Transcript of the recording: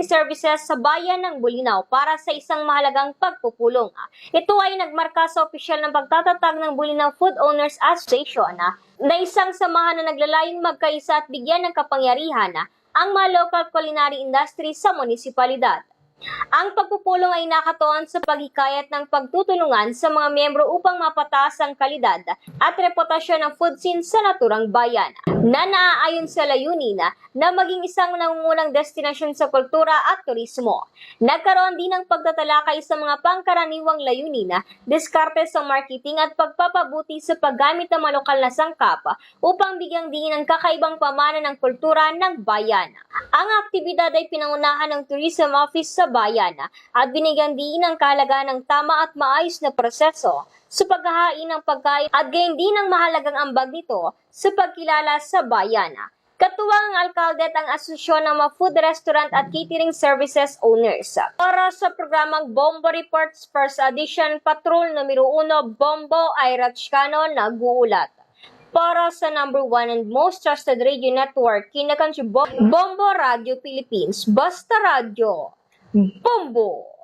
catering services sa bayan ng Bulinaw para sa isang mahalagang pagpupulong. Ito ay nagmarka sa opisyal ng pagtatatag ng Bulinaw Food Owners Association ah, na isang samahan na naglalayong magkaisa at bigyan ng kapangyarihan ah, ang mga local culinary industry sa munisipalidad. Ang pagpupulong ay nakatuon sa paghikayat ng pagtutulungan sa mga miyembro upang mapataas ang kalidad at reputasyon ng food scene sa naturang bayan na naaayon sa layunin na, maging isang nangungunang destinasyon sa kultura at turismo. Nagkaroon din ng pagtatalakay sa mga pangkaraniwang layunin diskarte sa marketing at pagpapabuti sa paggamit ng mga lokal na sangkap upang bigyang diin ang kakaibang pamana ng kultura ng bayan. Ang aktibidad ay pinangunahan ng Tourism Office sa bayan at binigyan din ng kahalagaan ng tama at maayos na proseso sa paghahain ng pagkain at gayon din ang mahalagang ambag nito sa pagkilala sa bayan. Katuwang ang alkalde at ang asosasyon ng mga food restaurant at catering services owners. Para sa programang Bombo Reports First Edition, Patrol numero 1, Bombo Ira Chicano, nag-uulat para sa number one and most trusted radio network, kinakansi Bo- Bombo Radio Philippines. Basta Radio. Bombo!